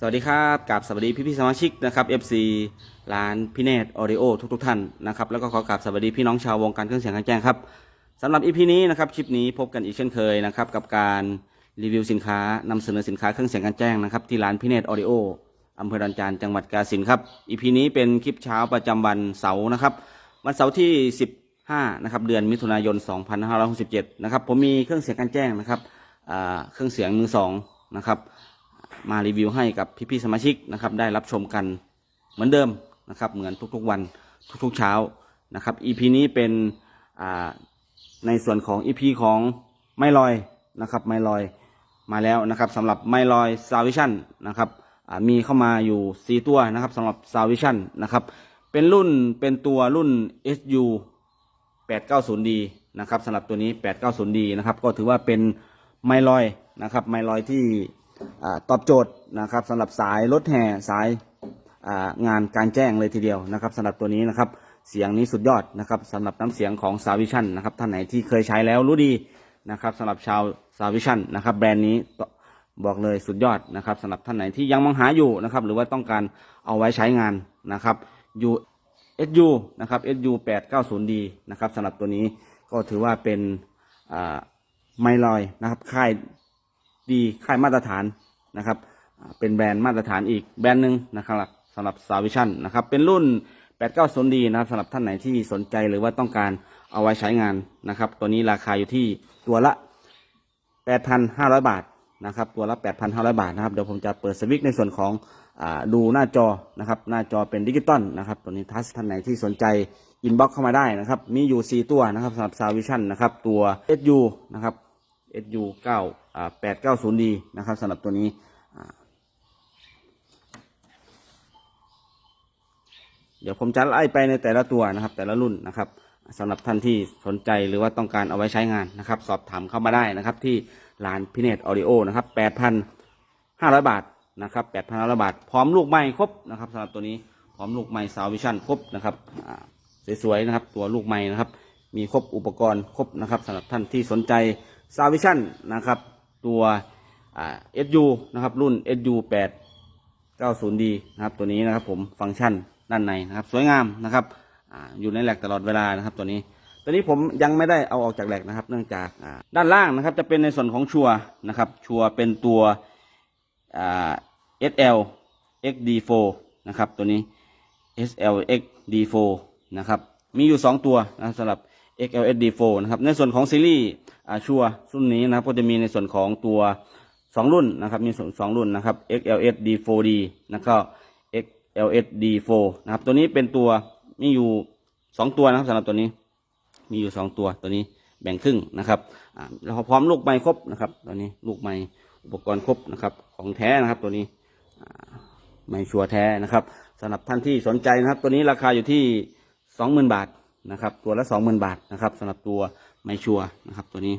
สวัสดีครับกับสวัสดีพี่พี่สมาชิกนะครับ FC ร้านพี่เนตออดิโอทุกทุกท่านนะครับแล้วก็ขอกราบสวัสดีพี่น้องชาววงการเครื่องเสียงกลางแจ้งครับสำหรับอีพีนี้นะครับคลิปนี้พบกันอีกเช่นเคยนะครับกับการรีวิวสินค้านำเสนอสินค้าเครื่องเสียงกลางแจ้งนะครับที่ร้านพี่เนตออดิโออำเภอดอนจานจังหวัดกาฬสินธุ์ครับอีพีนี้เป็นคลิปเช้าประจำวันเสาร์นะครับวันเสาร์ที่ 15นะครับเดือนมิถุนายน 2567นะครับผมมีเครื่องเสียงกลางแจ้งนะครับเครื่องเสียงมือสองนะครับ มารีวิวให้กับพี่ๆสมาชิกนะครับ ได้รับชมกันเหมือนเดิมนะครับ เหมือนทุกๆวันทุกๆเช้านะครับ EP นี้เป็นอ่าในส่วนของ EP ของไม่ลอยนะครับ ไม่ลอยมาแล้วนะครับสำหรับไม่ลอยซาวิชั่นนะครับมีเข้ามาอยู่ 4 ตัวนะครับสำหรับซาวิชั่นนะครับ เป็นรุ่นเป็นตัวรุ่น SU 890D นะครับสำหรับตัวนี้ 890D นะครับ ก็ถือว่าเป็นไมลอยนะครับ ไมลอยที่ ตอบโจทย์นะครับสำหรับสายรถแห่สายงานการแจ้งเลยทีเดียวนะครับสำหรับตัวนี้นะครับเสียงนี้สุดยอดนะครับสำหรับน้ำเสียงของ s a v i s i o n นะครับท่านไหนที่เคยใช้แล้วรู้ดีนะครับสำหรับชาว s a v i s i o n นะครับแบรนด์นี้บอกเลยสุดยอดนะครับสำหรับท่านไหนที่ยังมองหาอยู่นะครับหรือว่าต้องการเอาไว้ใช้งานนะครับอยู่ SU นะครับ SU 890D นะครับสำหรับตัวนี้ก็ถือว่าเป็นไมลอยนะครับค่ายดีค่ายมาตรฐาน นะครับ เป็นแบรนด์มาตรฐานอีกแบรนด์หนึ่งนะครับสำหรับ s a v i s i o n นะครับ เป็นรุ่น 890D นะครับสำหรับท่านไหนที่สนใจหรือว่าต้องการเอาไว้ใช้งานนะครับ ตัวนี้ราคาอยู่ที่ตัวละ 8,500 บาทนะครับ ตัวละ 8,500 บาทนะครับ เดี๋ยวผมจะเปิดสวิตช์ในส่วนของอดูหน้าจอนะครับ หน้าจอเป็นดิจิตอลนะครับ ตัวนี้ทัชท่านไหนที่สนใจอินบ็อกเข้ามาได้นะครับ มีอยู่ 4 ตัวนะครับสำหรับ s a v i s i o n นะครับ ตัว SU นะครับ SU 9อ่า 890D นะครับสำหรับตัวนี้เดี๋ยวผมจะไล่ไปในแต่ละตัวนะครับ แต่ละรุ่นนะครับสำหรับท่านที่สนใจหรือว่าต้องการเอาไว้ใช้งานนะครับ สอบถามเข้ามาได้นะครับ ที่ร้านพิเนตออดิโอนะครับ8,500 บาทนะครับ8,500 บาท พร้อมลูกไม้ครบนะครับสำหรับตัวนี้พร้อมลูกไม้ซาววิชั่นครบนะครับสวยๆนะครับ ตัวลูกไม้นะครับ มีครบอุปกรณ์ครบนะครับสำหรับท่านที่สนใจ ซาววิชั่นนะครับ ตัวเอ่า SU นะครับ รุ่น SU 8 90D นะครับ ตัวนี้นะครับ ผมฟังก์ชันด้านในนะครับ สวยงามนะครับออยู่ในแหลกตลอดเวลานะครับ ตัวนี้ตัวนี้ผมยังไม่ได้เอาออกจากแหลกนะครับ เนื่องจากด้านล่างนะครับ จะเป็นในส่วนของชัวนะครับ ชัวเป็นตัวอ่า SL XD4 นะครับ ตัวนี้ SL XD4 นะครับ มีอยู่ 2 ตัวนะสำหรับ XL XD4 นะครับ ในส่วนของซีรีส์อ่าชัวรุ่นนี้นะครับ ก็จะมีในส่วนของตัวสองรุ่นนะครับ มีสองรุ่นนะครับ XLS D4D แล้วก็ XLS D4 นะครับ ตัวนี้เป็นตัวมีอยู่สองตัวนะครับสำหรับตัวนี้ มีอยู่สองตัวตัวนี้แบ่งครึ่งนะครับอ่าพร้อมลูกไม้ครบนะครับ ตัวนี้ลูกไม้อุปกรณ์ครบนะครับ ของแท้นะครับตัวนี้ไม่ชัวร์แท้นะครับสำหรับท่านที่สนใจนะครับ ตัวนี้ราคาอยู่ที่สองหมื่นบาท นะครับ ตัวละสองหมื่นบาทนะครับสำหรับตัวไม่ชัวนะครับ ตัวนี้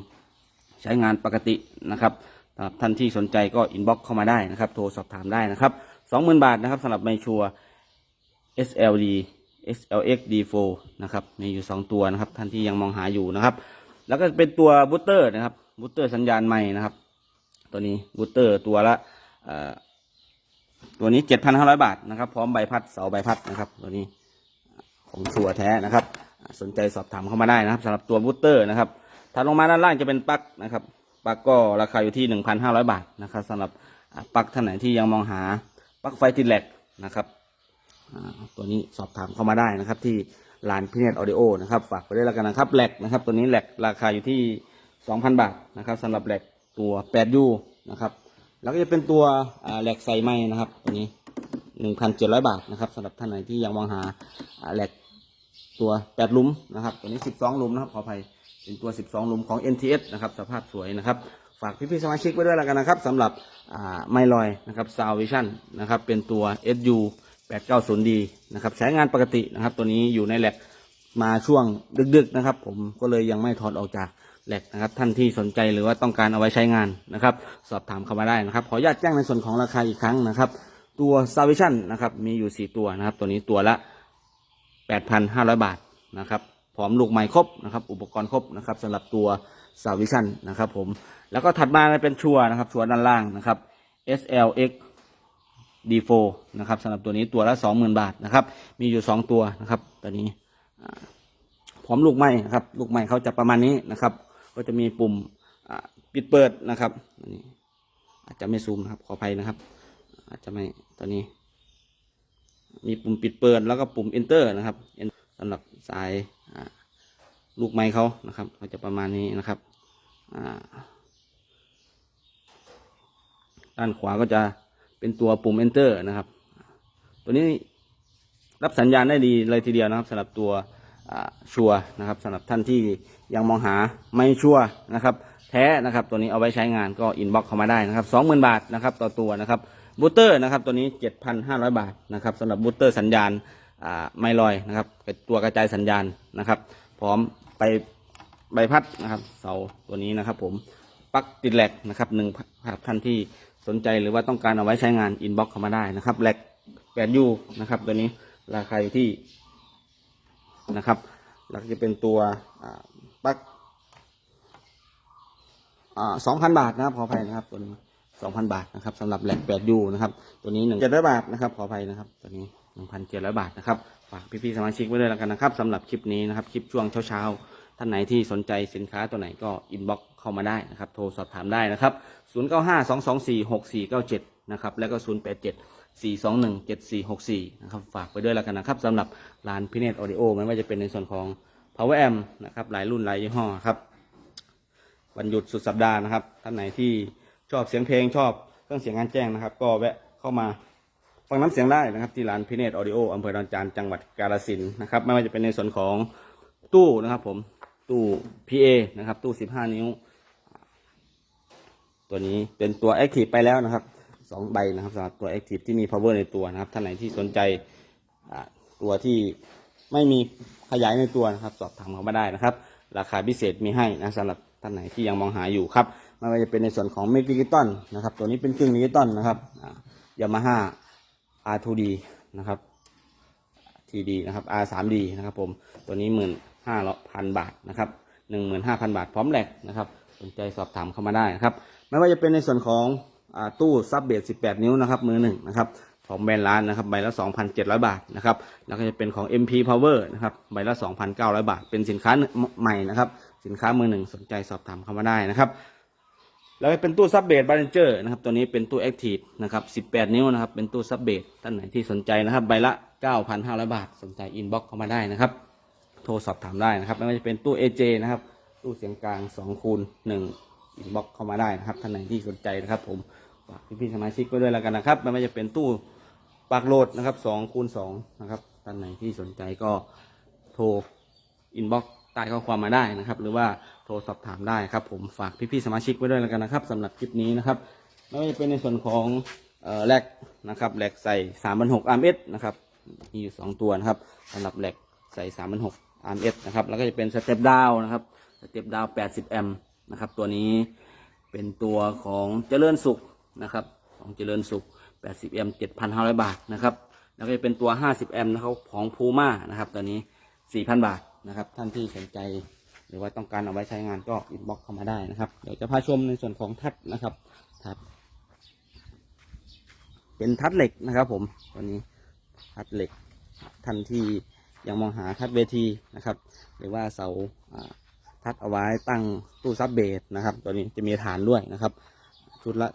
ใช้งานปกตินะครับสำหรับท่านที่สนใจก็อินบ็อกเข้ามาได้นะครับ โทรสอบถามได้นะครับสองหมื่นบาทนะครับสำหรับไมชัว SLD SLX D4 นะครับมีอยู่สองตัวนะครับท่านที่ยังมองหาอยู่นะครับ แล้วก็เป็นตัวบูตเตอร์นะครับบูตเตอร์สัญญาณใหม่นะครับ ตัวนี้บูตเตอร์ตัวละตัวนี้เจ็ดพันห้าร้อยบาทนะครับ พร้อมใบพัดเสาใบพัดนะครับ ตัวนี้ของชัวแท้นะครับ สนใจสอบถามเข้ามาได้นะครับสำหรับตัวบูตเตอร์นะครับถ้าลงมาด้านล่างจะเป็นปลั๊กนะครับปลั๊กก็ราคาอยู่ที่ 1,500 บาทนะครับสำหรับปลั๊กท่านไหนที่ยังมองหาปลั๊กไฟติดแหลกนะครับตัวนี้สอบถามเข้ามาได้นะครับ ที่ร้านพิเนตออดิโอนะครับฝากไปด้วยแล้วกันนะครับแหลกนะครับ ตัวนี้แหลกราคาอยู่ที่ 2,000 บาทนะครับสำหรับแหลกตัว 8U นะครับแล้วก็จะเป็นตัวแหลกใส่ไม้นะครับตัวนี้ 1,700 บาทนะครับสำหรับท่านไหนที่ยังมองหาแหลก ตัว8หลุมนะครับ ตัวนี้12หลุมนะครับขออภัยเป็นตัว 12หลุมของ NTS นะครับ สภาพสวยนะครับ ฝากพี่ๆสมาชิกไว้ด้วยแล้วกันนะครับสำหรับไมลอยนะครับ s o u n d Vision นะครับ เป็นตัว SU 890D นะครับ ใช้งานปกตินะครับ ตัวนี้อยู่ในแหลบมาช่วงดึกๆนะครับ ผมก็เลยยังไม่ถอดออกจากแหลกนะครับ ท่านที่สนใจหรือว่าต้องการเอาไว้ใช้งานนะครับ สอบถามเข้ามาได้นะครับ ขออนุญาตแจ้งในส่วนของราคาอีกครั้งนะครับ ตัว s o u n d Vision นะครับ มีอยู่ 4 ตัวนะครับ ตัวนี้ตัวละ 8,500 บาทนะครับพร้อมลูกไม้ครบนะครับ อุปกรณ์ครบนะครับสำหรับตัวสาวิชันนะครับผมแล้วก็ถัดมาเป็นชัวร์นะครับชัวร์ด้านล่างนะครับ SLX D4 นะครับสำหรับตัวนี้ตัวละ 20,000 บาทนะครับ มีอยู่ 2 ตัวนะครับตัวนี้พร้อมลูกไม้นะครับ ลูกไม้เขาจะประมาณนี้นะครับ ก็จะมีปุ่มปิดเปิดนะครับอันนี้อาจจะไม่ซูมนะครับขออภัยนะครับ อาจจะไม่ตัวนี้ มีปุ่มปิดเปิดแล้วก็ปุ่ม enter นะครับสำหรับสายลูกไม้เขานะครับเขาจะประมาณนี้นะครับด้านขวาก็จะเป็นตัวปุ่ม enter นะครับ ตัวนี้รับสัญญาณได้ดีเลยทีเดียวนะครับสำหรับตัวชัวนะครับสำหรับท่านที่ยังมองหาไม่ชัวนะครับ แท้นะครับตัวนี้เอาไว้ใช้งานก็อินบ็อกเข้ามาได้นะครับสองหมื่นบาทนะครับต่อตัวนะครับ บูตเตอร์นะครับตัวนี้เจ็ดพันห้าร้อยบาทนะครับสำหรับบูตเตอร์สัญญาณไม่ลอยนะครับตัวกระจายสัญญาณนะครับ พร้อมไปใบพัดนะครับเสาตัวนี้นะครับ ผมปลั๊กติดแหลกนะครับหนึ่งครับท่านที่สนใจหรือว่าต้องการเอาไว้ใช้งานอินบ็อกเข้ามาได้นะครับแหลก 8U นะครับตัวนี้ราคาอยู่ที่นะครับแล้วก็จะเป็นตัวปลั๊กสองพันบาทนะครับขออภัยนะครับตัวนี้ สองพันบาทนะครับสำหรับแหลก 8U นะครับตัวนี้หนึ่งเจ็ดร้อยบาทนะครับขออภัยนะครับตัวนี้หนึ่งพันเจ็ดร้อยบาทนะครับฝากพี่ๆสมาชิกไว้ด้วยแล้วกันนะครับสำหรับคลิปนี้นะครับคลิปช่วงเช้าๆท่านไหนที่สนใจสินค้าตัวไหนก็อินบ็อกเข้ามาได้นะครับโทรสอบถามได้นะครับ0 9 5 2 2 4 6 4 9 7นะครับแล้วก็ 0 8 7 4 2 1 7 4 6 4 นะครับ ฝากไปด้วยแล้วกันนะครับสำหรับร้านพิเนตออดิโอไม่ว่าจะเป็นในส่วนของ power amp นะครับ หลายรุ่นหลายยี่ห้อครับ วันหยุดสุดสัปดาห์นะครับ ท่านไหนที่ ชอบเสียงเพลงชอบเครื่องเสียงงานแจ้งนะครับ ก็แวะเข้ามาฟังน้ำเสียงได้นะครับ ที่ร้านพิเนตออดิโออำเภอดอนจานจังหวัดกาฬสินนะครับไม่ว่าจะเป็นในส่วนของตู้นะครับผมตู้ PA นะครับ ตู้ 15 นิ้ว ตัวนี้เป็นตัว Active ไปแล้วนะครับสองใบนะครับสำหรับตัว Active ที่มี power ในตัวนะครับท่านไหนที่สนใจตัวที่ไม่มีขยายในตัวนะครับ สอบถามเขามาได้นะครับ ราคาพิเศษมีให้นะสำหรับท่านไหนที่ยังมองหาอยู่ครับ ไม่ว่าจะเป็นในส่วนของเมกดิจิตอลนะครับ ตัวนี้เป็นเครื่องดิจิตอลนะครับยามาฮ่า R2D นะครับ TD นะครับ R3D นะครับผม ตัวนี้หมื่นห้าพันบาทนะครับหนึ่งหมื่นห้าพันบาทพร้อมแหลกนะครับ สนใจสอบถามเข้ามาได้นะครับ ไม่ว่าจะเป็นในส่วนของอตู้ซับเบส18 นิ้วนะครับ มือหนึ่งนะครับของแบรนด์ร้านนะครับใบละ 2,700 บาทนะครับแล้วก็จะเป็นของ MP Power นะครับใบละ 2,900 บาท เป็นสินค้าใหม่นะครับ สินค้ามือหนึ่งสนใจสอบถามเข้ามาได้นะครับ แล้วก็เป็นตู้ซับเบสบาร์เจอร์นะครับตัวนี้เป็นตู้แอคทีฟนะครับ 18 นิ้วนะครับ เป็นตู้ซับเบสท่านไหนที่สนใจนะครับ ใบละ 9,500 บาท สนใจอินบ็อกเข้ามาได้นะครับ โทรสอบถามได้นะครับ ไม่ว่าจะเป็นตู้ AJ นะครับ ตู้เสียงกลาง2คูณ1อินบ็อกเข้ามาได้นะครับ ท่านไหนที่สนใจนะครับผม ฝากพี่ๆสมาชิกไว้ด้วยแล้วกันนะครับ ไม่ว่าจะเป็นตู้ปากโหลดนะครับ2คูณ2นะครับ ท่านไหนที่สนใจก็โทรอินบ็อกใต้ข้อความมาได้นะครับ หรือว่าโทรสอบถามได้ครับ ผมฝากพี่ๆสมาชิกไว้ด้วยแล้วกันนะครับสำหรับคลิปนี้นะครับไม่ว่าจะเป็นในส่วนของเออแลกนะครับแลกใส่3 6 0 0 RMS นะครับมีอยู่2ตัวนะครับสำหรับแลกใส่3 6 0 0 RMS นะครับแล้วก็จะเป็นสเต็ปดาวนะครับสเต็ปดาว80แอมป์นะครับตัวนี้เป็นตัวของเจริญสุขนะครับของเจริญสุข80 แอมป์7,500 บาทนะครับ แล้วก็จะเป็นตัว 50 แอมป์นะครับของพูม่านะครับ ตัวนี้ 4,000 บาท นะครับ ท่านที่สนใจ หรือว่าต้องการเอาไว้ใช้งานก็อินบ็อกเข้ามาได้นะครับ เดี๋ยวจะพาชมในส่วนของทัดนะครับทัดเป็นทัดเหล็กนะครับ ผมตัวนี้ทัดเหล็กท่านที่ยังมองหาทัดเวทีนะครับ หรือว่าเสาทัดเอาไว้ตั้งตู้ซับเบสนะครับ ตัวนี้จะมีฐานด้วยนะครับ ชุดละ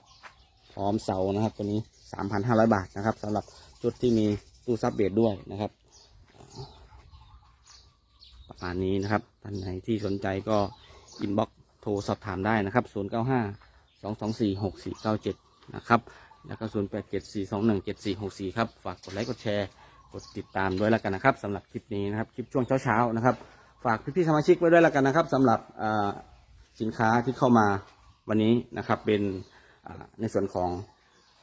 พร้อมเสานะครับ ตัวนี้ 3,500 บาทนะครับสำหรับชุดที่มีตู้ซับเบสด้วยนะครับ ประมาณนี้นะครับท่านไหนที่สนใจก็อินบ็อกโทรสอบถามได้นะครับ 0 9 5 2 2 4 6 4 9 7 นะครับ แล้วก็ 0 8 7 4 2 1 7 4 6 4 ครับ ฝากกดไลค์กดแชร์กดติดตามด้วยแล้วกันนะครับสำหรับคลิปนี้นะครับ คลิปช่วงเช้าๆนะครับ ฝากพี่ๆสมาชิกไว้ด้วยแล้วกันนะครับสำหรับสินค้าที่เข้ามาวันนี้นะครับเป็นในส่วนของ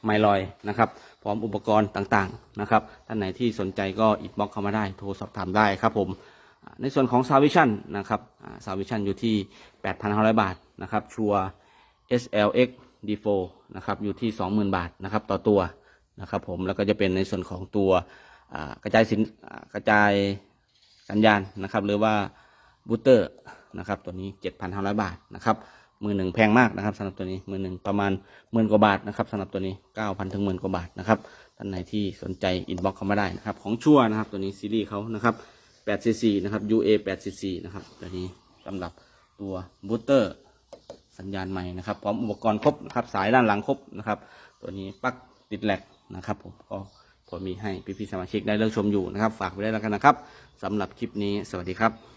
ไมลอยนะครับ พร้อมอุปกรณ์ต่างๆนะครับท่านไหนที่สนใจก็อินบ็อกเข้ามาได้โทรสอบถามได้ครับผม ในส่วนของซาวิชันนะครับซาวิชันอยู่ที่ 8,500 บาทนะครับชัว SLX D4 นะครับอยู่ที่ 20,000 บาทนะครับต่อตัวนะครับผมแล้วก็จะเป็นในส่วนของตัวกระจายสินกระจายสัญญาณนะครับหรือว่าบูตเตอร์นะครับตัวนี้ 7,500 บาทนะครับมือหนึ่งแพงมากนะครับสำหรับตัวนี้มือหนึ่งประมาณหมื่นกว่าบาทนะครับสำหรับตัวนี้เก้าพันถึงหมื่นกว่าบาทนะครับท่านไหนที่สนใจอินบ็อกเข้ามาได้นะครับของชั่วนะครับตัวนี้ซีรีส์เขานะครับ 8 cc นะครับ UA 8 cc นะครับตัวนี้สำหรับตัวบูตเตอร์สัญญาณใหม่นะครับ พร้อมอุปกรณ์ครบนะครับสายด้านหลังครบนะครับ ตัวนี้ปลั๊กติดแหลกนะครับผมก็ผมมีให้พี่ๆสมาชิกได้เลือกชมอยู่นะครับ ฝากไว้ได้แล้วกันนะครับสำหรับคลิปนี้สวัสดีครับ